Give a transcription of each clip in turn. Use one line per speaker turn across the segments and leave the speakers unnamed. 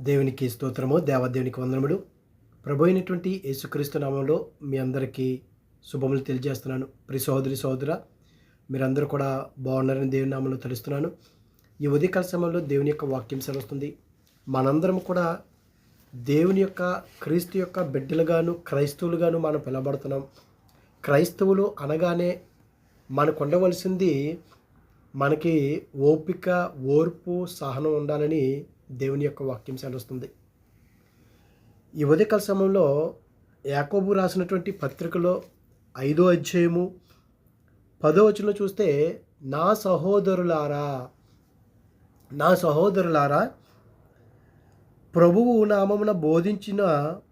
దేవునికి స్తోత్రము దేవదేవునికి వందనములు. ప్రభు అయినటువంటి యేసుక్రీస్తు నామంలో మీ అందరికీ శుభములు తెలియజేస్తున్నాను. ప్రి సహోదరి సహోదర మీరందరూ కూడా బాగున్నారని దేవుని నామంలో తెలుస్తున్నాను. ఈ ఉదయకాల సమయంలో దేవుని యొక్క వాక్యం సెలవుస్తుంది. మనందరం కూడా దేవుని యొక్క క్రీస్తు యొక్క బిడ్డలుగాను క్రైస్తవులుగాను మనం పిలబడుతున్నాం క్రైస్తవులు అనగానే మనకు ఉండవలసింది మనకి ఓపిక ఓర్పు సహనం ఉండాలని దేవుని యొక్క వాక్యం సెలవుస్తుంది. ఈ ఉదయకాల సమయంలో యాకోబు రాసినటువంటి పత్రికలో ఐదో అధ్యాయము పదో వచనంలో చూస్తే నా సహోదరులారా నా సహోదరులారా ప్రభువు నామమున బోధించిన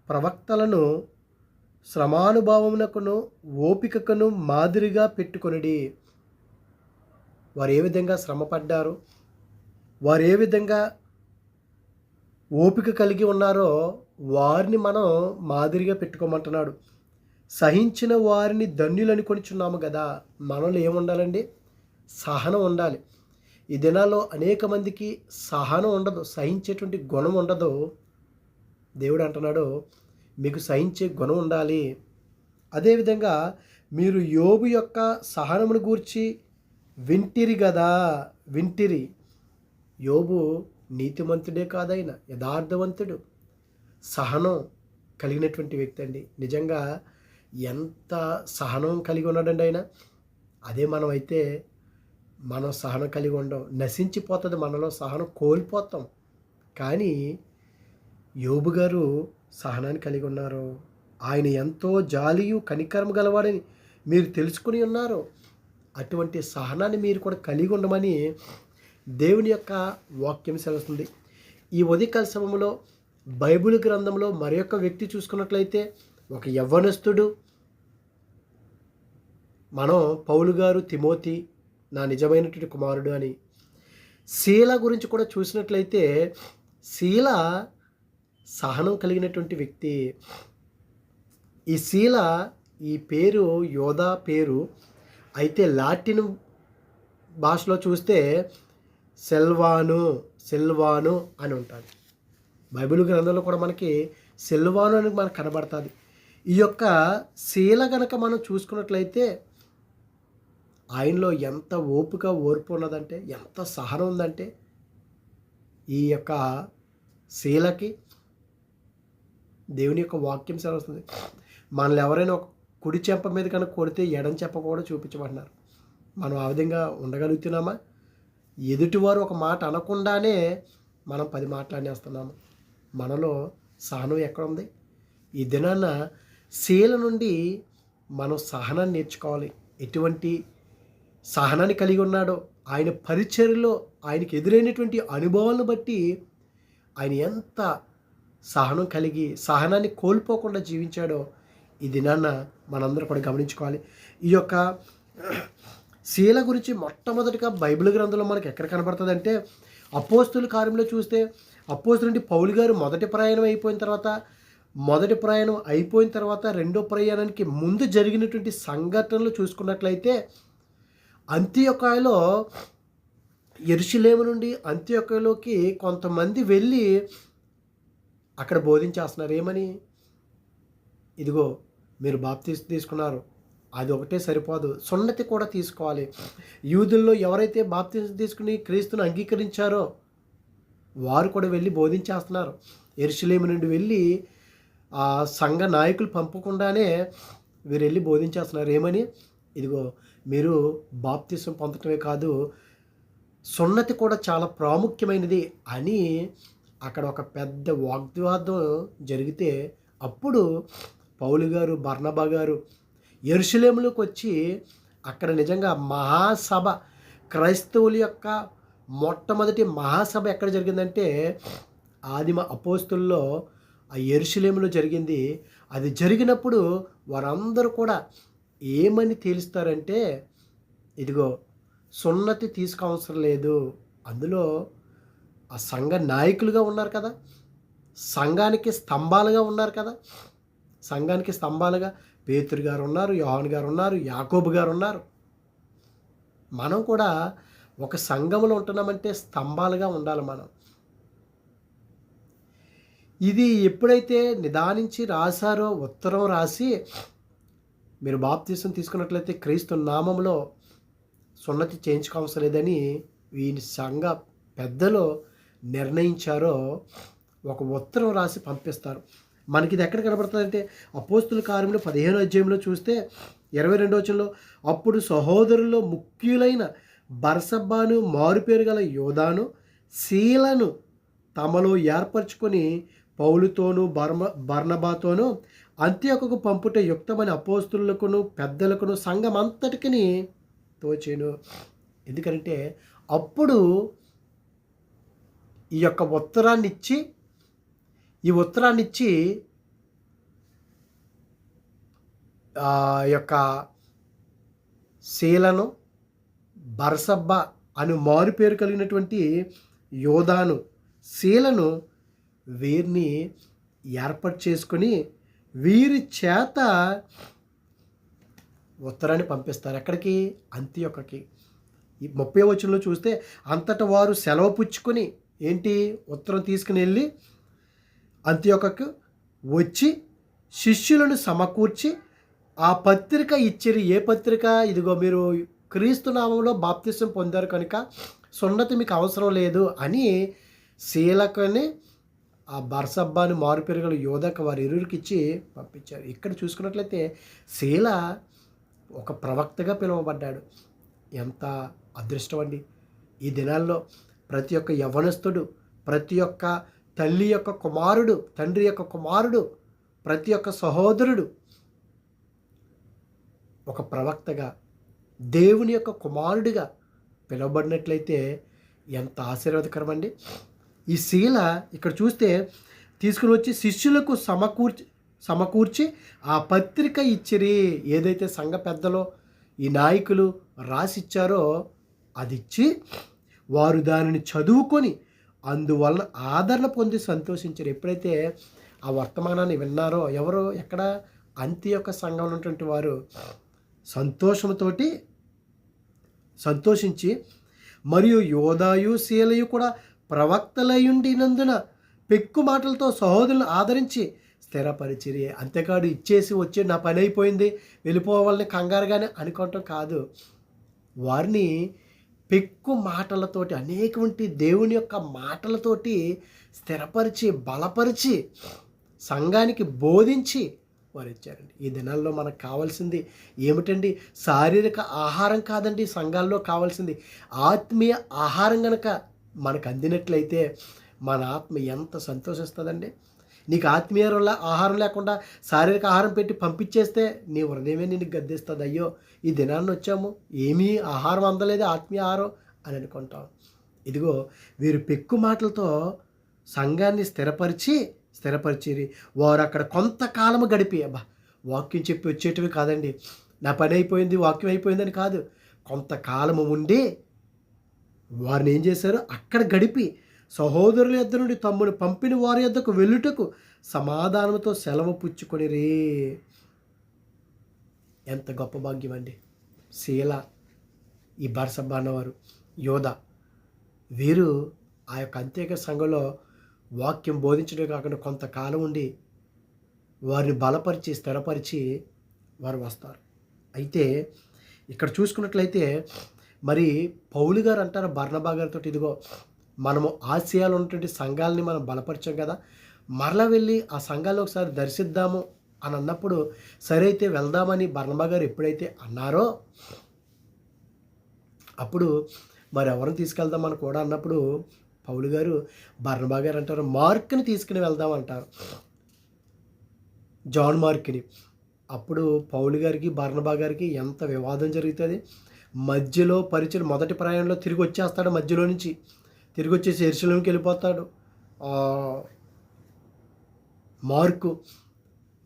ప్రవక్తలను శ్రమానుభావమునకును ఓపికకును మాదిరిగా పెట్టుకొనిడి. వారు ఏ విధంగా శ్రమపడ్డారు? వారు ఏ విధంగా ఓపిక కలిగి ఉన్నారో వారిని మనం మాదిరిగా పెట్టుకోమంటున్నాడు. సహించిన వారిని ధన్యులని కొనిచున్నాము కదా మనలో ఏముండాలండి సహనం ఉండాలి. ఈ దినాల్లో అనేక మందికి సహనం ఉండదు సహించేటువంటి గుణం ఉండదు. దేవుడు అంటున్నాడు మీకు సహించే గుణం ఉండాలి. అదేవిధంగా మీరు యోబు యొక్క సహనమును గూర్చి వింటిరి కదా వింటిరి. యోబు నీతిమంతుడే కాదైన యథార్థవంతుడు. సహనం కలిగినటువంటి వ్యక్తి అండి. నిజంగా ఎంత సహనం కలిగి ఉన్నాడండి ఆయన? అదే మనం అయితే మనం సహనం కలిగి ఉండం. నశించిపోతుంది మనలో సహనం కోల్పోతాం. కానీ యోబు గారు సహనాన్ని కలిగి ఉన్నారు. ఆయన ఎంతో జాలియు కనికరం గలవాడని మీరు తెలుసుకుని ఉన్నారు. అటువంటి సహనాన్ని మీరు కూడా కలిగి ఉండమని దేవుని యొక్క వాక్యం సెలవుస్తుంది ఈ ఉదయకాల సమయంలో బైబిల్ గ్రంథంలో మరి యొక్క వ్యక్తి చూసుకున్నట్లయితే ఒక యవ్వనస్తుడు మనం పౌలు గారు తిమోతి నా నిజమైనటువంటి కుమారుడు అని. శీల గురించి కూడా చూసినట్లయితే శీల సహనం కలిగినటువంటి వ్యక్తి. ఈ శీల ఈ పేరు యోధా పేరు. అయితే లాటిన్ భాషలో చూస్తే సెల్వాను సెల్వాను అని ఉంటుంది. బైబిల్ గ్రంథంలో కూడా మనకి సెల్వాను అని మనకు కనబడుతుంది. ఈ యొక్క శీల గనక మనం చూసుకున్నట్లయితే ఆయనలో ఎంత ఓపిక ఓర్పు ఉన్నదంటే ఎంత సహనం ఉందంటే ఈ యొక్క శీలకి దేవుని యొక్క వాక్యం వస్తుంది మనల్ని ఎవరైనా ఒక కుడి చెంప మీద కనుక కొడితే ఎడం చెంప కూడా చూపించమంటున్నారు. మనం ఆ విధంగా ఉండగలుగుతున్నామా? ఎదుటివారు ఒక మాట అనకుండానే మనం పది మాట్లాడేస్తున్నాము మనలో సహనం ఎక్కడుంది? ఈ దినాన శీల నుండి మనం సహనాన్ని నేర్చుకోవాలి. ఎటువంటి సహనాన్ని కలిగి ఉన్నాడో ఆయన పరిచర్యలో ఆయనకి ఎదురైనటువంటి అనుభవాలను బట్టి ఆయన ఎంత సహనం కలిగి సహనాన్ని కోల్పోకుండా జీవించాడో ఈ దినాన్న మనందరూ కూడా గమనించుకోవాలి. ఈ యొక్క శీల గురించి మొట్టమొదటిగా బైబిల్ గ్రంథంలో మనకి ఎక్కడ కనబడుతుంది అంటే అపోస్తుల కార్యంలో చూస్తే అపోస్తులంటే నుండి పౌలు గారు మొదటి ప్రయాణం అయిపోయిన తర్వాత మొదటి ప్రయాణం అయిపోయిన తర్వాత రెండో ప్రయాణానికి ముందు జరిగినటువంటి సంఘటనలు చూసుకున్నట్లయితే అంత్యొకాయలో ఎరుషులేము నుండి అంత్యొకాయలోకి కొంతమంది వెళ్ళి అక్కడ బోధించేస్తున్నారు. ఏమని? ఇదిగో మీరు బాప్తీస్ తీసుకున్నారు. అది ఒకటే సరిపోదు. సున్నతి కూడా తీసుకోవాలి. యూదుల్లో ఎవరైతే బాప్తీసం తీసుకుని క్రీస్తును అంగీకరించారో వారు కూడా వెళ్ళి బోధించేస్తున్నారు. ఎరుసలేము నుండి వెళ్ళి ఆ సంఘ నాయకులు పంపకుండానే వీరు వెళ్ళి బోధించేస్తున్నారు. ఏమని? ఇదిగో మీరు బాప్తీసం పొందటమే కాదు సున్నతి కూడా చాలా ప్రాముఖ్యమైనది అని అక్కడ ఒక పెద్ద వాగ్వివాదం జరిగితే అప్పుడు పౌలు గారు బర్ణబా గారు ఎరుసలేములకు వచ్చి అక్కడ నిజంగా మహాసభ క్రైస్తవుల యొక్క మొట్టమొదటి మహాసభ ఎక్కడ జరిగిందంటే ఆదిమ అపోస్తుల్లో ఆ ఎరుసలేములో జరిగింది. అది జరిగినప్పుడు వారందరూ కూడా ఏమని తేలుస్తారంటే ఇదిగో సున్నతి తీసుకోవసరం లేదు. అందులో ఆ సంఘ నాయకులుగా ఉన్నారు కదా సంఘానికి స్తంభాలుగా ఉన్నారు కదా సంఘానికి స్తంభాలుగా పేతురు గారు ఉన్నారు యోహాన్ గారు ఉన్నారు యాకోబు గారు ఉన్నారు. మనం కూడా ఒక సంఘంలో ఉంటున్నామంటే స్తంభాలుగా ఉండాలి మనం. ఇది ఎప్పుడైతే నిదానించి రాశారో ఉత్తరం రాసి మీరు బాప్తీసం తీసుకున్నట్లయితే క్రీస్తు నామంలో సున్నతి చేయించుకోవసం లేదని వీని సంఘ పెద్దలు నిర్ణయించారో ఒక ఉత్తరం రాసి పంపిస్తారు. మనకి ఇది ఎక్కడ కనబడుతుందంటే అపోస్తుల కార్యంలో పదిహేను అధ్యాయంలో చూస్తే ఇరవై రెండో వచనంలో అప్పుడు సహోదరుల్లో ముఖ్యులైన బర్సబ్బాను మారుపేరు గల యోధాను శీలను తమలో ఏర్పరచుకొని పౌలుతోనూ బర్మ బర్ణబాతోనూ అంత్యొకకు పంపుట యుక్తమైన అపోస్తులకును పెద్దలకును సంఘం అంతటికి తోచేను. ఎందుకంటే అప్పుడు ఈ యొక్క ఉత్తరాన్ని ఇచ్చి ఈ ఉత్తరాన్ని ఇచ్చి ఆ యొక్క శీలను బరసబ్బ అని మారు పేరు కలిగినటువంటి యోధాను శీలను వీరిని ఏర్పాటు చేసుకొని వీరి చేత ఉత్తరాన్ని పంపిస్తారు. ఎక్కడికి? అంత్యొక్కకి ఈ ముప్పై వచనంలో చూస్తే అంతట వారు సెలవు పుచ్చుకొని ఏంటి? ఉత్తరం తీసుకుని వెళ్ళి అంత్యొకకు వచ్చి శిష్యులను సమకూర్చి ఆ పత్రిక ఇచ్చిరి. ఏ పత్రిక? ఇదిగో మీరు క్రీస్తు నామంలో బాప్తిసం పొందారు కనుక సున్నతి మీకు అవసరం లేదు అని శీలకని ఆ బర్సబ్బాని మారుపెరుగుల యోధక వారి ఇరువురికి ఇచ్చి పంపించారు. ఇక్కడ చూసుకున్నట్లయితే శీల ఒక ప్రవక్తగా పిలువబడ్డాడు. ఎంత అదృష్టం అండి. ఈ దినాల్లో ప్రతి ఒక్క యవనస్తుడు ప్రతి ఒక్క తల్లి యొక్క కుమారుడు తండ్రి యొక్క కుమారుడు ప్రతి ఒక్క సహోదరుడు ఒక ప్రవక్తగా దేవుని యొక్క కుమారుడిగా పిలువబడినట్లయితే ఎంత ఆశీర్వాదకరం అండి ఈ శీల ఇక్కడ చూస్తే తీసుకుని వచ్చి శిష్యులకు సమకూర్చి సమకూర్చి ఆ పత్రిక ఇచ్చిరి. ఏదైతే సంఘ పెద్దలో ఈ నాయకులు రాసిచ్చారో అది ఇచ్చి వారు దానిని చదువుకొని అందువలన ఆదరణ పొంది సంతోషించారు. ఎప్పుడైతే ఆ వర్తమానాన్ని విన్నారో ఎవరో ఎక్కడ అంత్య యొక్క సంఘంలో ఉన్నటువంటి వారు సంతోషంతోటి సంతోషించి మరియు యోధాయు శీలయు కూడా ప్రవక్తలయుండినందున పెక్కు మాటలతో సహోదరులను ఆదరించి స్థిరపరిచిరి. అంతేకాదు ఇచ్చేసి వచ్చి నా పని అయిపోయింది వెళ్ళిపోవాలని కంగారుగానే అనుకోవటం కాదు. వారిని పెక్కు మాటలతోటి అనేకమంటి దేవుని యొక్క మాటలతోటి స్థిరపరిచి బలపరిచి సంఘానికి బోధించి వారు ఇచ్చారండి ఈ దినాల్లో మనకు కావాల్సింది ఏమిటండి? శారీరక ఆహారం కాదండి సంఘాల్లో కావాల్సింది. ఆత్మీయ ఆహారం కనుక మనకు అందినట్లయితే మన ఆత్మ ఎంత సంతోషిస్తుందండి? నీకు ఆత్మీయ ఆహారం లేకుండా శారీరక ఆహారం పెట్టి పంపించేస్తే నీ హృదయమే నిన్ను గద్దిస్తుంది. అయ్యో ఈ దినాన్ని వచ్చాము. ఏమీ ఆహారం అందలేదు ఆత్మీయ ఆహారం అని అనుకుంటాం. ఇదిగో వీరు పెక్కు మాటలతో సంఘాన్ని స్థిరపరిచి స్థిరపరిచిరి. వారు అక్కడ కొంతకాలము గడిపి అబ్బా వాక్యం చెప్పి వచ్చేటివి కాదండి. నా పని అయిపోయింది వాక్యం అయిపోయిందని కాదు. కొంతకాలము ఉండి వారిని ఏం చేశారు? అక్కడ గడిపి సహోదరుల యొద్ద నుండి తమ్ముని పంపిన వారి యొద్దకు వెళ్ళుటకు సమాధానంతో సెలవు పుచ్చుకొనిరే. ఎంత గొప్ప భాగ్యం అండి. శీల ఈ బర్సబ్బ అన్నవారు యోధ వీరు ఆ యొక్క అంత్యేక సంఘంలో వాక్యం బోధించడం కాకుండా కొంతకాలం ఉండి వారిని బలపరిచి స్థిరపరిచి వారు వస్తారు. అయితే ఇక్కడ చూసుకున్నట్లయితే మరి పౌలు గారు అంటారు బర్ణబా గారితో ఇదిగో మనము ఆసియాలో ఉన్నటువంటి సంఘాలని మనం బలపరిచాం కదా. మరలా వెళ్ళి ఆ సంఘాలు ఒకసారి దర్శిద్దాము అని అన్నప్పుడు సరే అయితే వెళ్దామని బర్ణబా గారు ఎప్పుడైతే అన్నారో అప్పుడు మరి ఎవరిని తీసుకెళ్దామని కూడా అన్నప్పుడు పౌలు గారు బర్ణబా గారు అంటారు మార్క్ని తీసుకుని వెళ్దాం అంటారు. జాన్ మార్క్ని. అప్పుడు పౌలు గారికి బర్ణబా గారికి ఎంత వివాదం జరుగుతుంది. మధ్యలో పరిచయం మొదటి ప్రయాణంలో తిరిగి వచ్చేస్తాడు మధ్యలో నుంచి. తిరిగి వచ్చేసి ఎరుసలంకి వెళ్ళిపోతాడు మార్కు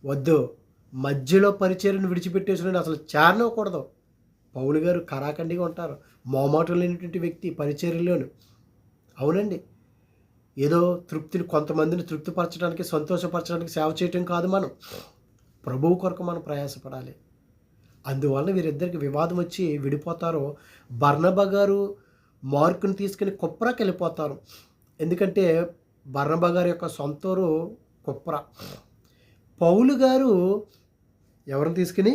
వద్దు. మధ్యలో పరిచయను విడిచిపెట్టేసిన అసలు చేరనివ్వకూడదు పౌలు గారు కరాఖండిగా ఉంటారు. మోమాటం లేనటువంటి వ్యక్తి పరిచర్యలోను అవునండి. ఏదో తృప్తిని కొంతమందిని తృప్తిపరచడానికి సంతోషపరచడానికి సేవ చేయటం కాదు మనం. ప్రభువు కొరకు మనం ప్రయాసపడాలి. అందువలన వీరిద్దరికి వివాదం వచ్చి విడిపోతారో. బర్ణబ గారు మార్కుని తీసుకుని కుప్రాకి వెళ్ళిపోతారు. ఎందుకంటే బర్ణబా గారి యొక్క సొంతూరు కుప్ర. పౌలు గారు ఎవరిని తీసుకుని?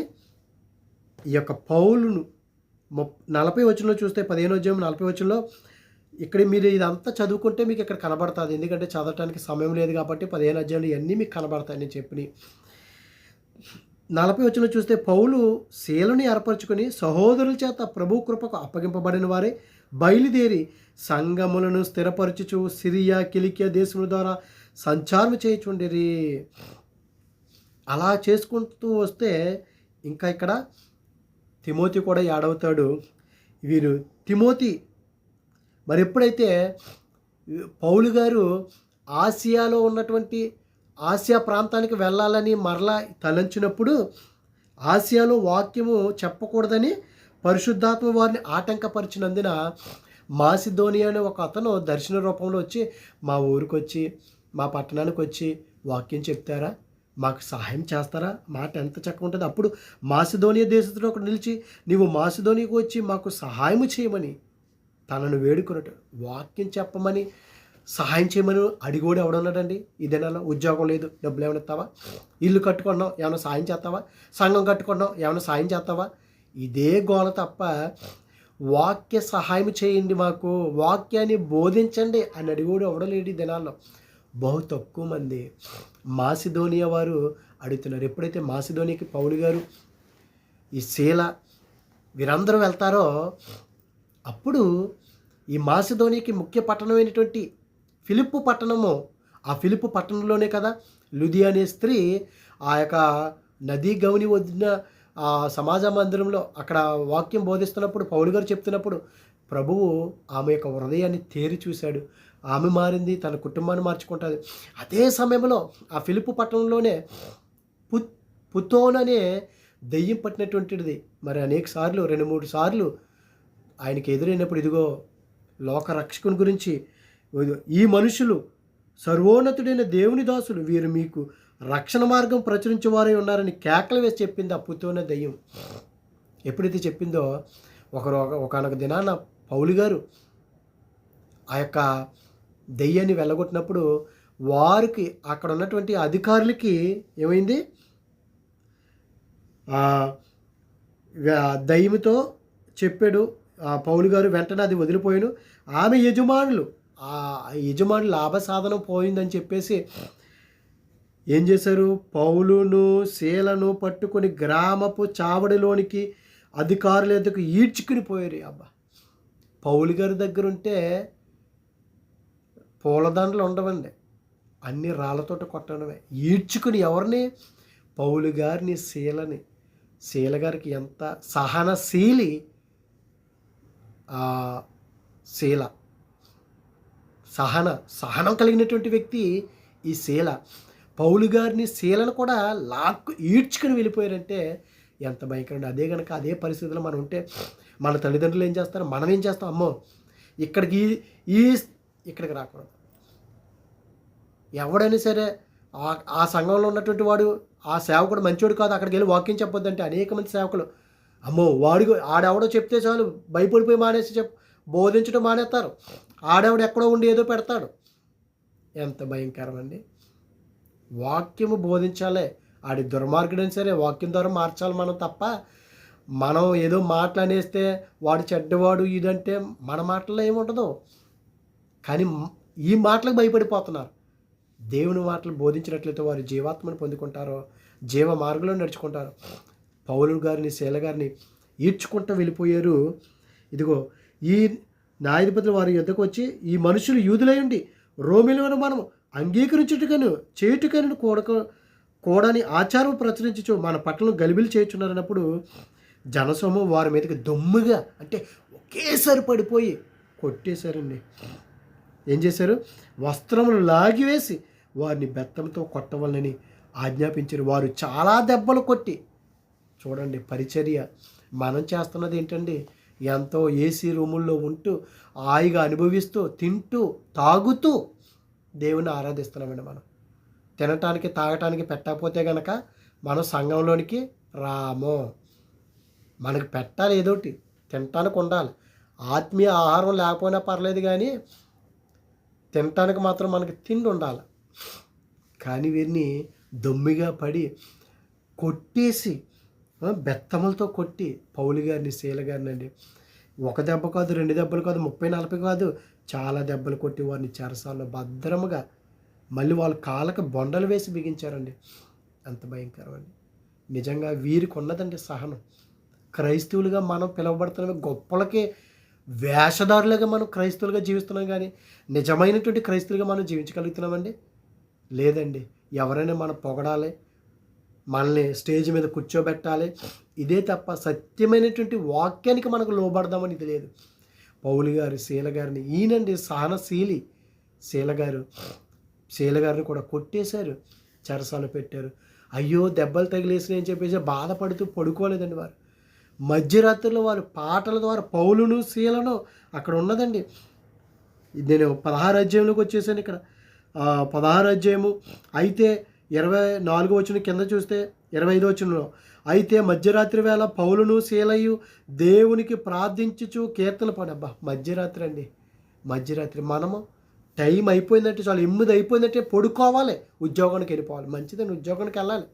ఈ యొక్క పౌలును ముప్ నలభై వచనంలో చూస్తే పదిహేను ఉద్యమం నలభై వచనంలో ఇక్కడ మీరు ఇదంతా చదువుకుంటే మీకు ఇక్కడ కనబడుతుంది. ఎందుకంటే చదవటానికి సమయం లేదు కాబట్టి పదిహేను అధ్యాయులు ఇవన్నీ మీకు కనబడతాయి నేను చెప్పిన నలభై వచ్చిన చూస్తే పౌలు శీలను ఏర్పరచుకొని సహోదరుల చేత ప్రభు కృపకు అప్పగింపబడిన వారే. బయలుదేరి సంగములను స్థిరపరచుచు సిరియా కిలికియా దేశముల ద్వారా సంచారం చేయుచుండిరి. అలా చేసుకుంటూ వస్తే ఇంకా ఇక్కడ తిమోతి కూడా యాడవుతాడు వీరు తిమోతి మరి ఎప్పుడైతే పౌలు గారు ఆసియాలో ఉన్నటువంటి ఆసియా ప్రాంతానికి వెళ్ళాలని మరలా తలంచినప్పుడు ఆసియాలో వాక్యము చెప్పకూడదని పరిశుద్ధాత్మ వారిని ఆటంకపరిచినందున మాసిధోని అనే ఒక అతను దర్శన రూపంలో వచ్చి మా ఊరికి వచ్చి మా పట్టణానికి వచ్చి వాక్యం చెప్తారా? మాకు సహాయం చేస్తారా? మాట ఎంత చక్కగా ఉంటుంది. అప్పుడు మాసిధోనియ దేశంలో ఒకటి నిలిచి నీవు మాసిధోనికి వచ్చి మాకు సహాయం చేయమని తనను వేడుకున్నట్టు వాక్యం చెప్పమని సహాయం చేయమని అడిగోడు ఎవడున్నాడండి? ఇదేనా ఉద్యోగం లేదు డబ్బులు ఏమైనా ఇస్తావా? ఇల్లు కట్టుకున్నావు ఏమైనా సాయం చేస్తావా? సంఘం కట్టుకున్నావు ఏమైనా సాయం చేస్తావా? ఇదే గోల తప్ప వాక్య సహాయం చేయండి మాకు వాక్యాన్ని బోధించండి అని అడిగోడు ఎవడలేడు ఈ దినాల్లో. బహు తక్కువ మంది. మాసిధోనియా వారు అడుగుతున్నారు ఎప్పుడైతే మాసిధోనికి పౌలు గారు ఈ శీల వీరందరూ వెళ్తారో అప్పుడు ఈ మాసిధోనికి ముఖ్య పట్టణమైనటువంటి ఫిలిప్పు పట్టణము ఆ ఫిలిప్పు పట్టణంలోనే కదా లుది అనే స్త్రీ ఆ యొక్క నదీ గౌని వదిన ఆ సమాజ మందిరంలో అక్కడ వాక్యం బోధిస్తున్నప్పుడు పౌలు గారు చెప్తున్నప్పుడు ప్రభువు ఆమె యొక్క హృదయాన్ని తేరి చూశాడు. ఆమె మారింది తన కుటుంబాన్ని మార్చుకుంటుంది. అదే సమయంలో ఆ ఫిలిపు పట్టణంలోనే పు పుతోన్ అనే దెయ్యం పట్టినటువంటిది. మరి అనేక సార్లు రెండు మూడు సార్లు ఆయనకి ఎదురైనప్పుడు ఇదిగో లోక రక్షకుని గురించి ఈ మనుషులు సర్వోన్నతుడైన దేవుని దాసులు వీరు మీకు రక్షణ మార్గం ప్రచురించేవారై ఉన్నారని కేకలు వేసి చెప్పింది ఆ పుత్తూనే దయ్యం. ఎప్పుడైతే చెప్పిందో ఒకరు ఒకనొక దినాన పౌలు గారు ఆ యొక్క దెయ్యాన్ని వెళ్ళగొట్టినప్పుడు వారికి అక్కడ ఉన్నటువంటి అధికారులకి ఏమైంది? దయ్యంతో చెప్పాడు. ఆ పౌలు గారు వెంటనే అది వదిలిపోయాను. ఆమె యజమానులు ఆ యజమానులు లాభసాధనం పోయిందని చెప్పేసి ఏం చేశారు? పౌలును శీలను పట్టుకొని గ్రామపు చావడిలోనికి అధికారుల ఎద్దకు ఈడ్చుకుని పోయారు? అబ్బా! పౌలు గారి దగ్గర ఉంటే పూలదండలు ఉండవండి. అన్ని రాళ్ళతోటి కొట్టడమే. ఈడ్చుకుని ఎవరిని? పౌలు గారిని శీలని శీల గారికి ఎంత సహనశీలి శీల? సహన సహనం కలిగినటువంటి వ్యక్తి ఈ శీల పౌలు గారిని శీలను కూడా లాక్కు ఈడ్చుకుని వెళ్ళిపోయారంటే ఎంత భయంకరండి. అదే కనుక అదే పరిస్థితిలో మనం ఉంటే మన తల్లిదండ్రులు ఏం చేస్తారు? మనం ఏం చేస్తాం? అమ్మో ఇక్కడికి ఈ ఇక్కడికి రాకూడదు. ఎవడైనా సరే ఆ సంఘంలో ఉన్నటువంటి వాడు ఆ సేవకుడు మంచివాడు కాదు అక్కడికి వెళ్ళి వాకింగ్ చెప్పొద్దంటే అనేక మంది సేవకులు అమ్మో వాడు ఆడెవడో చెప్తే చాలు భయపడిపోయి మానేసి చెప్ బోధించడం మానేస్తారు. ఆడెవడు ఎక్కడో ఉండి ఏదో పెడతాడు. ఎంత భయంకరం అండి వాక్యము బోధించాలే. ఆడి దుర్మార్గుడైనా సరే వాక్యం ద్వారా మార్చాలి మనం తప్ప మనం ఏదో మాటలు అనేస్తే వాడు చెడ్డవాడు ఇదంటే మన మాటల్లో ఏముండదు కానీ ఈ మాటలకు భయపడిపోతున్నారు. దేవుని మాటలు బోధించినట్లయితే వారు జీవాత్మను పొందుకుంటారో జీవ మార్గంలో నడుచుకుంటారు. పౌలు గారిని శీల గారిని ఈడ్చుకుంటూ వెళ్ళిపోయారు. ఇదిగో ఈ న్యాయాధిపతులు వారి యుద్ధకు వచ్చి ఈ మనుషులు యూదులయ్యండి రోమిలను మనము అంగీకరించుటకను చేయుటకను కూడక కూడని ఆచారం ప్రచురించు మన పట్టణం గలిబిలి చేయుచున్నారన్నప్పుడు జనసమూహం వారి మీదకి దొమ్ముగా అంటే ఒకేసారి పడిపోయి కొట్టేశారండి. ఏం చేశారు? వస్త్రములు లాగివేసి వారిని బెత్తంతో కొట్టవాలని ఆజ్ఞాపించారు. వారు చాలా దెబ్బలు కొట్టి చూడండి పరిచర్య. మనం చేస్తున్నది ఏంటండి? ఎంతో ఏసీ రూముల్లో ఉంటూ హాయిగా అనుభవిస్తూ తింటూ తాగుతూ దేవుణ్ణి ఆరాధిస్తున్నామండి మనం. తినటానికి తాగటానికి పెట్టకపోతే కనుక మనం సంఘంలోనికి రాము. మనకి పెట్టాలి ఏదోటి తినటానికి ఉండాలి. ఆత్మీయ ఆహారం లేకపోయినా పర్లేదు కానీ తినటానికి మాత్రం మనకి తిండి ఉండాలి. కానీ వీరిని దొమ్మిగా పడి కొట్టేసి బెత్తములతో కొట్టి పౌలు గారిని శీల గారిని అండి. ఒక దెబ్బ కాదు రెండు దెబ్బలు కాదు ముప్పై నలభై కాదు చాలా దెబ్బలు కొట్టి వారిని చెరసాల్లో భద్రముగా మళ్ళీ వాళ్ళ కాళ్ళకి బొండలు వేసి బిగించారండి. అంత భయంకరం అండి. నిజంగా వీరికి ఉన్నదండి సహనం. క్రైస్తవులుగా మనం పిలువబడుతున్నాం గొప్పలకి వేషధారులుగా మనం క్రైస్తవులుగా జీవిస్తున్నాం కానీ నిజమైనటువంటి క్రైస్తవులుగా మనం జీవించగలుగుతున్నామండి? లేదండి. ఎవరైనా మనం పొగడాలి మనల్ని స్టేజ్ మీద కూర్చోబెట్టాలి ఇదే తప్ప సత్యమైనటువంటి వాక్యానికి మనకు లోబడదామని ఇది లేదు పౌలు గారు శీల గారిని ఈయనండి సహనశీలి. శీల గారు శీల గారిని కూడా కొట్టేశారు. చెరసాలు పెట్టారు. అయ్యో దెబ్బలు తగిలేసినాయి అని చెప్పేసి బాధపడుతూ పడుకోలేదండి వారు. మధ్యరాత్రిలో వారు పాటల ద్వారా పౌలును శీలను అక్కడ ఉన్నదండి. నేను పదహారు అధ్యాయంలోకి వచ్చేసాను ఇక్కడ. పదహారు అధ్యాయము అయితే ఇరవై నాలుగు వచ్చిన కింద చూస్తే ఇరవై ఐదు వచ్చినలో అయితే మధ్యరాత్రి వేళ పౌలును శీలయు దేవునికి ప్రార్థించుచు కీర్తన పాడబ్బా మధ్యరాత్రి అండి. మధ్యరాత్రి మనము టైం అయిపోయిందంటే చాలా ఎనిమిది అయిపోయిందంటే పడుకోవాలి ఉద్యోగానికి వెళ్ళిపోవాలి. మంచిదని ఉద్యోగానికి వెళ్ళాలి.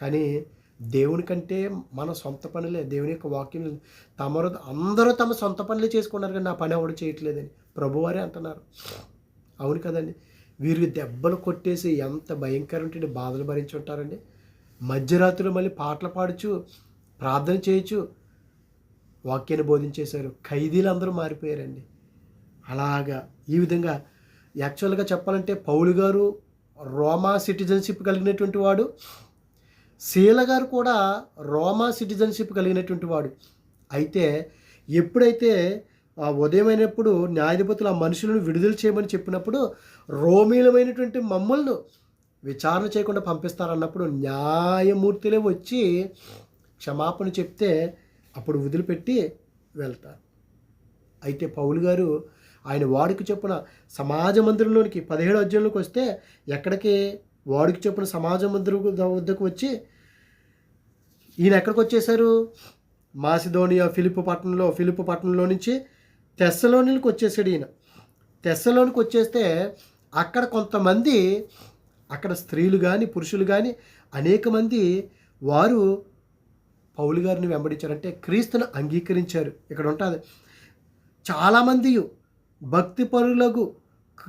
కానీ దేవుని కంటే మన సొంత పనులే. దేవుని యొక్క వాక్యం తమరు అందరూ తమ సొంత పనులే చేసుకున్నారు కానీ నా పని ఎవడు చేయట్లేదని ప్రభువారే అంటున్నారు. అవును కదండి. వీరికి దెబ్బలు కొట్టేసి ఎంత భయంకరమైన బాధలు భరించి ఉంటారండి మధ్యరాత్రులు మళ్ళీ పాటలు పాడుచు ప్రార్థన చేయొచ్చు వాక్యాన్ని బోధించేశారు. ఖైదీలు అందరూ మారిపోయారండి. అలాగా ఈ విధంగా యాక్చువల్గా చెప్పాలంటే పౌలు గారు రోమా సిటిజన్షిప్ కలిగినటువంటి వాడు శీల గారు కూడా రోమా సిటిజన్షిప్ కలిగినటువంటి వాడు. అయితే ఎప్పుడైతే ఆ ఉదయమైనప్పుడు న్యాయాధిపతులు ఆ మనుషులను విడుదల చేయమని చెప్పినప్పుడు రోమీలమైనటువంటి మమ్మల్ని విచారణ చేయకుండా పంపిస్తారన్నప్పుడు న్యాయమూర్తులే వచ్చి క్షమాపణ చెప్తే అప్పుడు వదిలిపెట్టి వెళ్తారు. అయితే పౌలు గారు ఆయన వాడికి చొప్పున సమాజ మందిరంలోనికి పదిహేడు అధ్యాయంలోకి వస్తే ఎక్కడికి వాడికి చొప్పున సమాజ మందిరం వద్దకు వచ్చి ఈయన ఎక్కడికి వచ్చేసారు మాసిధోనియా ఫిలిప్ పట్టణంలో ఫిలిప్ పట్టణంలో నుంచి తెస్సలోనికి వచ్చేసాడు ఈయన. తెస్సలోనికి వచ్చేస్తే అక్కడ కొంతమంది అక్కడ స్త్రీలు కానీ పురుషులు కానీ అనేక మంది వారు పౌలు గారిని వెంబడించారంటే క్రీస్తును అంగీకరించారు. ఇక్కడ ఉంటుంది. చాలామంది భక్తి పరులకు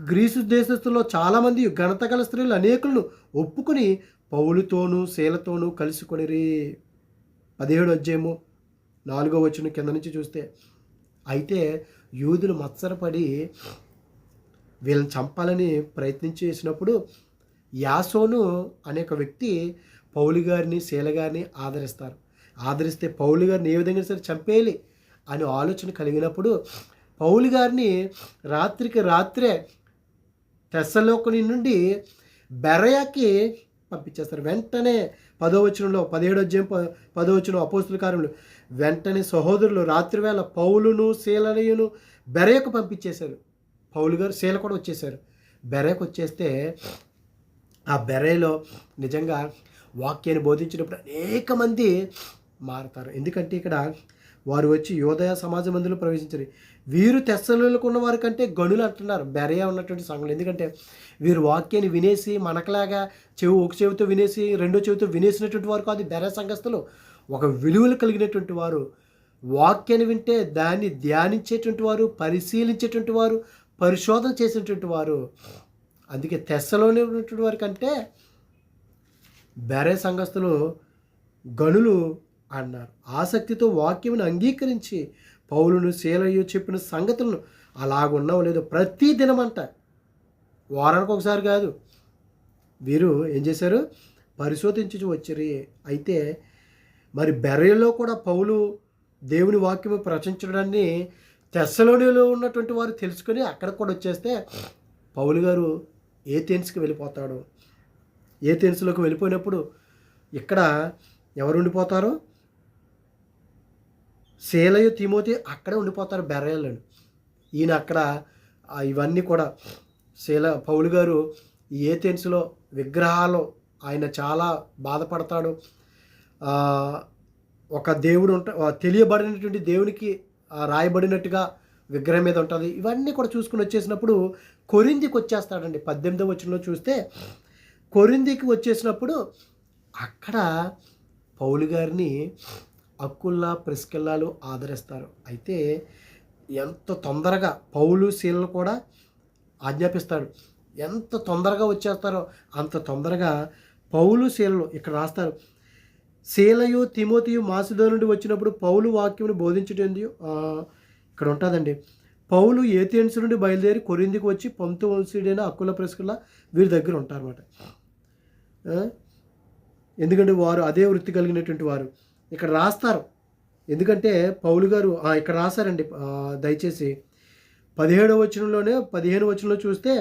గ్రీసు దేశస్తుల్లో చాలామంది ఘనత గల స్త్రీలు అనేకులను ఒప్పుకొని పౌలుతోనూ శీలతోనూ కలుసుకొనిరి. పదిహేడు అధ్యాయము నాలుగో వచ్చిన కింద నుంచి చూస్తే అయితే యూదులు మత్సరపడి వీళ్ళని చంపాలని ప్రయత్నించేసినప్పుడు చేసినప్పుడు యాసోను అనే ఒక వ్యక్తి పౌలు గారిని శీల గారిని ఆదరిస్తారు. ఆదరిస్తే పౌలు గారిని ఏ విధంగా సరే చంపేయాలి అనే ఆలోచన కలిగినప్పుడు పౌలు గారిని రాత్రికి రాత్రే తెస్సలోకుని నుండి బెరయాకి పంపించేస్తారు. వెంటనే పదో వచనంలో పదిహేడు అధ్యాయం ప అపోస్తుల కార్యములు. వెంటనే సహోదరులు రాత్రివేళ పౌలును శీలనయును బెరయకు పంపించేశారు. పౌలు గారు శీల కూడా వచ్చేసారు బెరయకు వచ్చేస్తే ఆ బెరయలో నిజంగా వాక్యాన్ని బోధించినప్పుడు అనేక మంది మారుతారు. ఎందుకంటే ఇక్కడ వారు వచ్చి యోదయ సమాజ అందులో ప్రవేశించారు. వీరు తెస్సలకు ఉన్న వారి కంటే గనులు అంటున్నారు. బెరయ ఉన్నటువంటి సంఘం ఎందుకంటే వీరు వాక్యాన్ని వినేసి మనకలాగా చెవి ఒక చెవితో వినేసి రెండో చెవితో వినేసినటువంటి వారు కాదు బెర సంఘస్థులు. ఒక విలువలు కలిగినటువంటి వారు వాక్యాన్ని వింటే దాన్ని ధ్యానించేటువంటి వారు పరిశీలించేటువంటి వారు పరిశోధన చేసేటువంటి వారు అందుకే తెస్సలోనే ఉన్నటువంటి వారి కంటే బెరే సంఘస్థులు గనులు అన్నారు ఆసక్తితో వాక్యమును అంగీకరించి పౌలును శీలయ్య చెప్పిన సంగతులను అలాగున్నావు లేదో ప్రతి దినమంట. వారానికి ఒకసారి కాదు. వీరు ఏం చేశారు? పరిశోధించి వచ్చారు. అయితే మరి బెర్రలో కూడా పౌలు దేవుని వాక్యము ప్రచురించడాన్ని తెస్సలోనిలో ఉన్నటువంటి వారు తెలుసుకొని అక్కడికి కూడా వచ్చేస్తే పౌలు గారు ఏథెన్స్కి వెళ్ళిపోతాడు. ఏథెన్స్లోకి వెళ్ళిపోయినప్పుడు ఇక్కడ ఎవరు ఉండిపోతారు శీలయు తిమోతి అక్కడే ఉండిపోతారు బెర్రయలను ఈయన అక్కడ ఇవన్నీ కూడా శీల పౌలు గారు ఏథెన్స్లో విగ్రహాలు ఆయన చాలా బాధపడతాడు. ఒక దేవుడు ఉంట తెలియబడినటువంటి దేవునికి రాయబడినట్టుగా విగ్రహం మీద ఉంటుంది. ఇవన్నీ కూడా చూసుకుని వచ్చేసినప్పుడు కొరిందికి వచ్చేస్తాడండి. పద్దెనిమిదో వచనంలో చూస్తే కొరిందికి వచ్చేసినప్పుడు అక్కడ పౌలు గారిని అక్కుల్లా ప్రిస్కిల్లాలు ఆదరిస్తారు. అయితే ఎంత తొందరగా పౌలు శీలలు కూడా ఆజ్ఞాపిస్తాడు. ఎంత తొందరగా వచ్చేస్తారో అంత తొందరగా పౌలు శీలలు ఇక్కడ రాస్తారు. శీలయు తిమోతియు మాసిదో నుండి వచ్చినప్పుడు పౌలు వాక్యమును బోధించటం ఇక్కడ ఉంటుందండి. పౌలు ఏథియన్స్ నుండి బయలుదేరి కొరిందికి వచ్చి పంతు వంశీడైన అక్కుల ప్రెస్కుల వీరి దగ్గర ఉంటారన్నమాట. ఎందుకంటే వారు అదే వృత్తి కలిగినటువంటి వారు. ఇక్కడ రాస్తారు. ఎందుకంటే పౌలు గారు ఇక్కడ రాశారండి దయచేసి. పదిహేడవ వచనంలోనే పదిహేను వచనంలో చూస్తే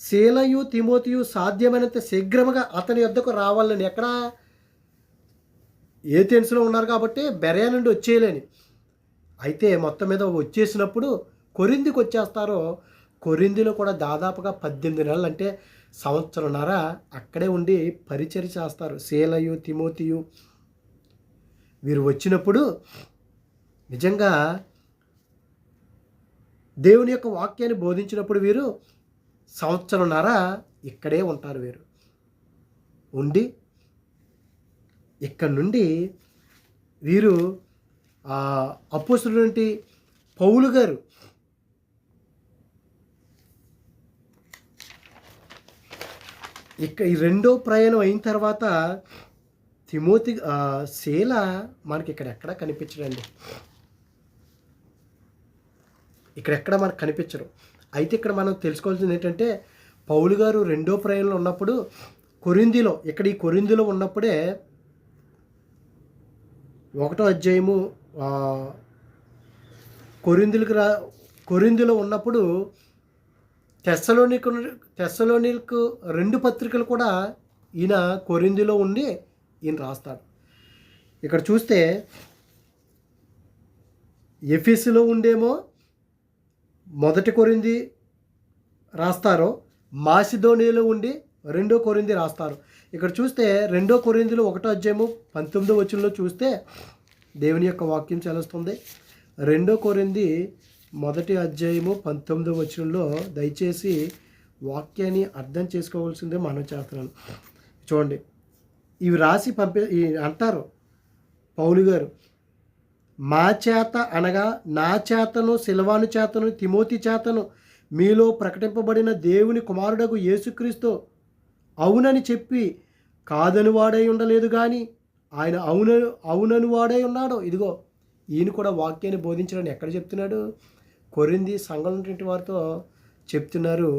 శీలయు తిమోతియు సాధ్యమైనంత శీఘ్రముగా అతని యొద్దకు రావాలని ఎక్కడ? ఏథెన్స్లో ఉన్నారు కాబట్టి బెరయా నుండి వచ్చేయలేని. అయితే మొత్తం మీద వచ్చేసినప్పుడు కొరిందికి వచ్చేస్తారో కొరిందిలో కూడా దాదాపుగా పద్దెనిమిది నెలలు అంటే సంవత్సరంన్నర అక్కడే ఉండి పరిచయం చేస్తారు. శీలయు తిమోతియు. వీరు వచ్చినప్పుడు నిజంగా దేవుని యొక్క వాక్యాన్ని బోధించినప్పుడు వీరు సంవత్సరంన్నర ఇక్కడే ఉంటారు వీరు. ఉండి ఇక్కడ నుండి వీరు అపోసులంటి పౌలు గారు ఇక ఈ రెండో ప్రయాణం అయిన తర్వాత తిమోతి శీల మనకి ఇక్కడ ఎక్కడ కనిపించడండి. ఇక్కడ ఎక్కడ మనకు కనిపించరు. అయితే ఇక్కడ మనం తెలుసుకోవాల్సింది ఏంటంటే పౌలు గారు రెండో ప్రయాణంలో ఉన్నప్పుడు కొరిందిలో ఇక్కడ ఈ కొరిందిలో ఉన్నప్పుడే ఒకటో అధ్యాయము కొరిందులకు రా కొరిందులో ఉన్నప్పుడు టెస్సలోనికు టెస్సలోనికు రెండు పత్రికలు కూడా ఈయన కొరిందిలో ఉండి ఈయన రాస్తాడు. ఇక్కడ చూస్తే ఎఫీసులో ఉండేమో మొదటి కొరింది రాస్తారో మాసిధోనిలో ఉండి రెండో కొరింది రాస్తారు. ఇక్కడ చూస్తే రెండో కొరిందిలో ఒకటో అధ్యాయము పంతొమ్మిదో వచనంలో చూస్తే దేవుని యొక్క వాక్యం చెలుస్తుంది రెండో కొరింది మొదటి అధ్యాయము పంతొమ్మిదో వచనంలో దయచేసి వాక్యాన్ని అర్థం చేసుకోవాల్సిందే మనం చేస్తున్నాను చూడండి. ఇవి రాసి పంపి అంటారు పౌలు గారు. మా చేత అనగా నా చేతను సిల్వాను చేతను తిమోతి చేతను మీలో ప్రకటింపబడిన దేవుని కుమారుడకు యేసుక్రీస్తు అవునని చెప్పి కాదని వాడై ఉండలేదు కానీ ఆయన అవున అవునని వాడై ఉన్నాడు. ఇదిగో ఈయన కూడా వాక్యాన్ని బోధించడానికి ఎక్కడ చెప్తున్నాడు? కొరింది సంఘం ఉన్నటువంటి వారితో చెప్తున్నారు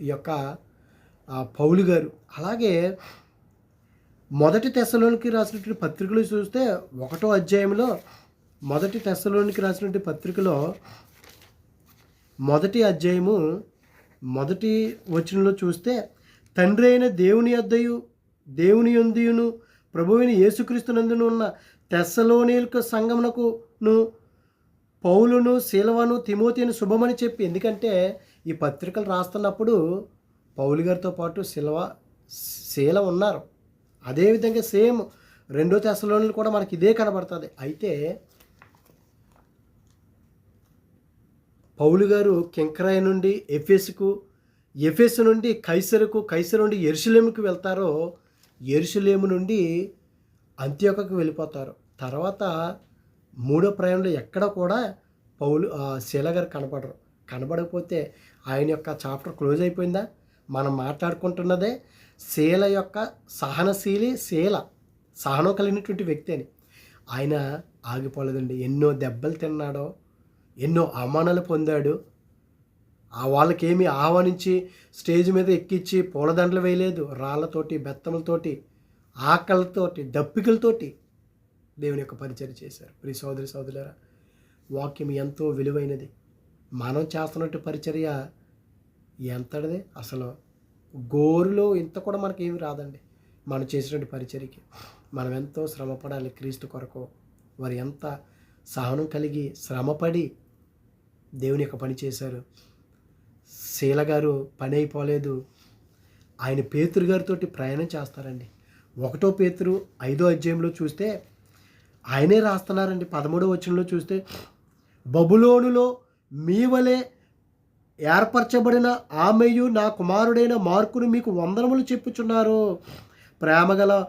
ఈ యొక్క పౌలు గారు. అలాగే మొదటి తెశలోనికి రాసినటువంటి పత్రికలు చూస్తే ఒకటో అధ్యాయంలో మొదటి తెశలోనికి రాసినటువంటి పత్రికలో మొదటి అధ్యాయము మొదటి వచనంలో చూస్తే తండ్రి అయిన దేవుని అద్దయు దేవుని యొందియును ప్రభువైన యేసుక్రీస్తునందును ఉన్న తెస్సలోనియల్క సంగమునకును పౌలును శీలవను తిమోతిని శుభమని చెప్పి. ఎందుకంటే ఈ పత్రికలు రాస్తున్నప్పుడు పౌలు గారితో పాటు శిలవ శీల ఉన్నారు. అదేవిధంగా సేమ్ రెండో తెశలోనిలు కూడా మనకి ఇదే కనబడుతుంది. అయితే పౌలు గారు కింకరాయ నుండి ఎఫెస్కు ఎఫెస్ నుండి కైసరుకు కైసరు నుండి ఎరుసలేముకు వెళ్తారో ఎరుసలేము నుండి అంత్యోకకు వెళ్ళిపోతారు. తర్వాత మూడో ప్రయాణంలో ఎక్కడ కూడా పౌలు ఆ, శీల గారు కనపడరు. కనబడకపోతే ఆయన యొక్క చాప్టర్ క్లోజ్ అయిపోయిందా? మనం మాట్లాడుకుంటున్నదే శీల యొక్క సహనశీలి శీల సహనం కలిగినటువంటి వ్యక్తి అని. ఆయన ఆగిపోలేదండి. ఎన్నో దెబ్బలు తిన్నాడో ఎన్నో అవమానాలు పొందాడు. ఆ వాళ్ళకేమి ఆహ్వానించి స్టేజ్ మీద ఎక్కించి పూలదండలు వేయలేదు. రాళ్ళతోటి బెత్తములతోటి ఆకలతోటి దప్పికలతోటి దేవుని యొక్క పరిచయం చేశారు. ప్రి సోదరి సోదరులరా వాక్యం ఎంతో విలువైనది. మనం చేస్తున్నట్టు పరిచర్య ఎంతటిదే? అసలు గోరులో ఇంత కూడా మనకి ఏమి రాదండి. మనం చేసినటువంటి పరిచర్యకి మనం ఎంతో శ్రమపడాలి క్రీస్తు కొరకు. వారు ఎంత సహనం కలిగి శ్రమపడి దేవుని యొక్క పని చేశారు. శీల గారు పని అయిపోలేదు. ఆయన పేతురు గారితో ప్రయాణం చేస్తారండి. ఒకటో పేతురు ఐదో అధ్యాయంలో చూస్తే ఆయనే రాస్తున్నారండి. పదమూడో వచనంలో చూస్తే బబులోనులో మీ వలె ఏర్పరచబడిన ఆమెయు నా కుమారుడైన మార్కును మీకు వందనములు చెప్పుచున్నారు. ప్రేమగల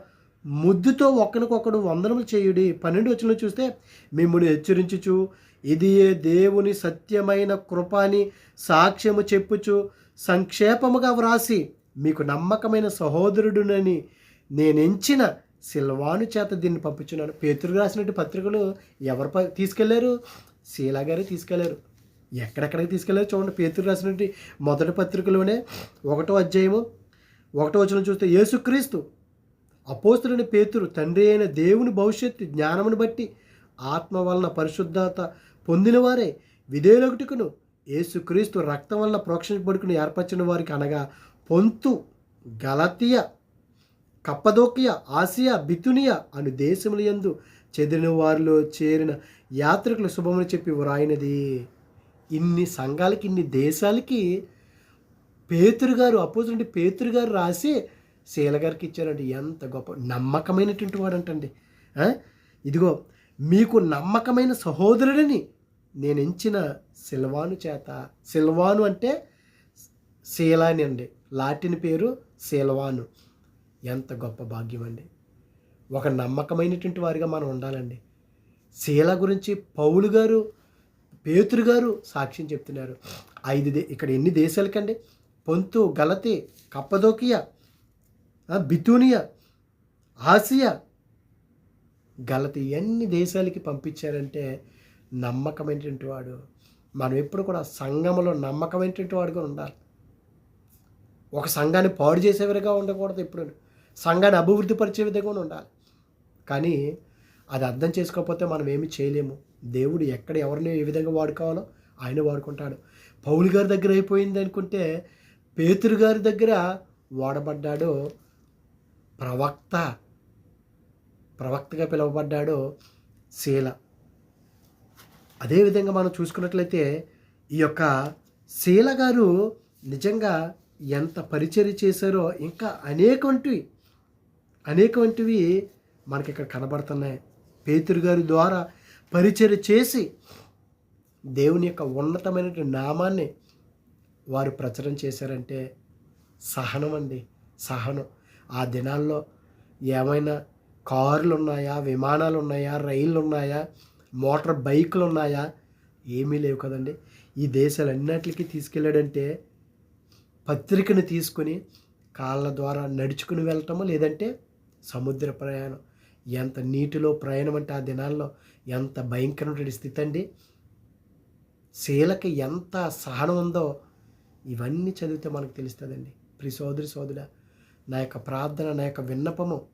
ముద్దుతో ఒకరికొకడు వందనములు చేయుడి. పన్నెండు వచ్చిన చూస్తే మిమ్మల్ని హెచ్చరించుచు ఇది ఏ దేవుని సత్యమైన కృపాని సాక్ష్యము చెప్పుచు సంక్షేపముగా వ్రాసి మీకు నమ్మకమైన సహోదరుడునని నేనెంచిన సిల్వాను చేత దీన్ని పంపించున్నాను. పేతురు రాసినట్టు పత్రికలు ఎవరు ప- తీసుకెళ్ళారు? శీలా గారే తీసుకెళ్ళారు. ఎక్కడెక్కడికి తీసుకెళ్ళారు చూడండి. పేతురు రాసినట్టు మొదటి పత్రికలోనే ఒకటో అధ్యాయము ఒకటో వచనం చూస్తే యేసుక్రీస్తు అపోస్తుడైన పేతురు తండ్రి అయిన దేవుని భవిష్యత్తు జ్ఞానమును బట్టి ఆత్మ వలన పరిశుద్ధత పొందినవారే విధేయులొకటికును యేసుక్రీస్తు రక్తం వలన ప్రోక్షించబడుకుని ఏర్పరిచిన వారికి అనగా పొంతు గలతీయ కప్పదోకియ ఆసియా బితునియా అను దేశముల యందు చెదిరిన వారిలో చేరిన యాత్రికులు శుభమని చెప్పి వ్రాయినది. ఇన్ని సంఘాలకి ఇన్ని దేశాలకి పేతురు గారు అపోజిట్ పేతురు గారు రాసి శీల గారికి ఇచ్చారండి. ఎంత గొప్ప నమ్మకమైనటువంటి వాడంటండి. ఇదిగో మీకు నమ్మకమైన సహోదరుడిని నేను ఎంచిన సిల్వాను చేత సిల్వాను అంటే శీలాని అండి. లాటిన్ పేరు సిల్వాను. ఎంత గొప్ప భాగ్యం అండి. ఒక నమ్మకమైనటువంటి వారిగా మనం ఉండాలండి. శీల గురించి పౌలు గారు పేతురు గారు సాక్ష్యం చెప్తున్నారు. ఐదు దే ఇక్కడ ఎన్ని దేశాలకండి? పొంతు గలతి కప్పదోకియా బితూనియా ఆసియా గలతి ఎన్ని దేశాలకి పంపించారంటే నమ్మకమైనటువంటి వాడు. మనం ఎప్పుడు కూడా సంఘములో నమ్మకమైనటువంటి వాడుగా ఉండాలి. ఒక సంఘాన్ని పాడు చేసేవారిగా ఉండకూడదు ఎప్పుడు. సంఘాన్ని అభివృద్ధి పరిచే విధంగా ఉండాలి. కానీ అది అర్థం చేసుకోకపోతే మనం ఏమి చేయలేము. దేవుడు ఎక్కడ ఎవరిని ఏ విధంగా వాడుకోవాలో ఆయన వాడుకుంటాడు. పౌలు గారి దగ్గర అయిపోయింది అనుకుంటే పేతురు గారి దగ్గర వాడబడ్డాడు ప్రవక్త. ప్రవక్తగా పిలువబడ్డాడు శీల అదేవిధంగా మనం చూసుకున్నట్లయితే ఈ యొక్క శీల గారు నిజంగా ఎంత పరిచర్య చేశారో ఇంకా అనేకవంటివి అనేకవంటివి మనకి ఇక్కడ కనబడుతున్నాయి. పేతురు గారి ద్వారా పరిచయం చేసి దేవుని యొక్క ఉన్నతమైన నామాన్ని వారు ప్రచారం చేశారంటే సహనం అండి సహనం. ఆ దినాల్లో ఏమైనా కార్లు ఉన్నాయా విమానాలు ఉన్నాయా రైళ్ళు ఉన్నాయా మోటార్ బైకులు ఉన్నాయా? ఏమీ లేవు కదండి. ఈ దేశాలన్నిటికీ తీసుకెళ్ళాడంటే పత్రికను తీసుకొని కాళ్ళ ద్వారా నడుచుకుని వెళ్ళటము లేదంటే సముద్ర ప్రయాణం. ఎంత నీటిలో ప్రయాణం అంటే ఆ దినాల్లో ఎంత భయంకరమైన స్థితి అండి. శీలకి ఎంత సహనం ఉందో ఇవన్నీ చదివితే మనకు తెలుస్తుందండి. ప్రి సోదరి సోదరుడ నా యొక్క ప్రార్థన నా యొక్క విన్నపము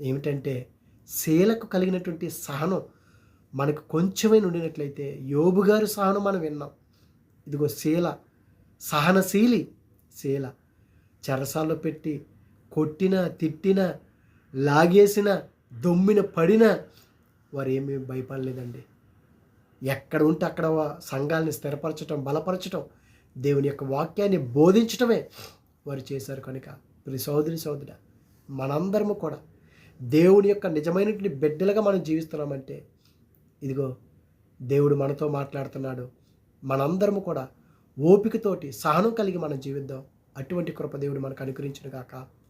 ఏమిటంటే శీలకు కలిగినటువంటి సహనం మనకు కొంచెమే ఉండినట్లయితే యోబు గారి సహనం మనం విన్నాం. ఇదిగో శీల సహనశీలి శీల చెరసాల్లో పెట్టి కొట్టిన తిట్టిన లాగేసిన దొమ్మిన పడిన వారు ఏమీ భయపడలేదండి. ఎక్కడ ఉంటే అక్కడ వా- సంఘాలని స్థిరపరచటం బలపరచటం దేవుని యొక్క వాక్యాన్ని బోధించటమే వారు చేశారు కనుక. ప్రతి సోదరి సోదర మనందరము కూడా దేవుని యొక్క నిజమైనటువంటి బిడ్డలుగా మనం జీవిస్తున్నామంటే ఇదిగో దేవుడు మనతో మాట్లాడుతున్నాడు. మనందరము కూడా ఓపికతోటి సహనం కలిగి మనం జీవిద్దాం. అటువంటి కృప దేవుడు మనకు అనుకరించిన కాక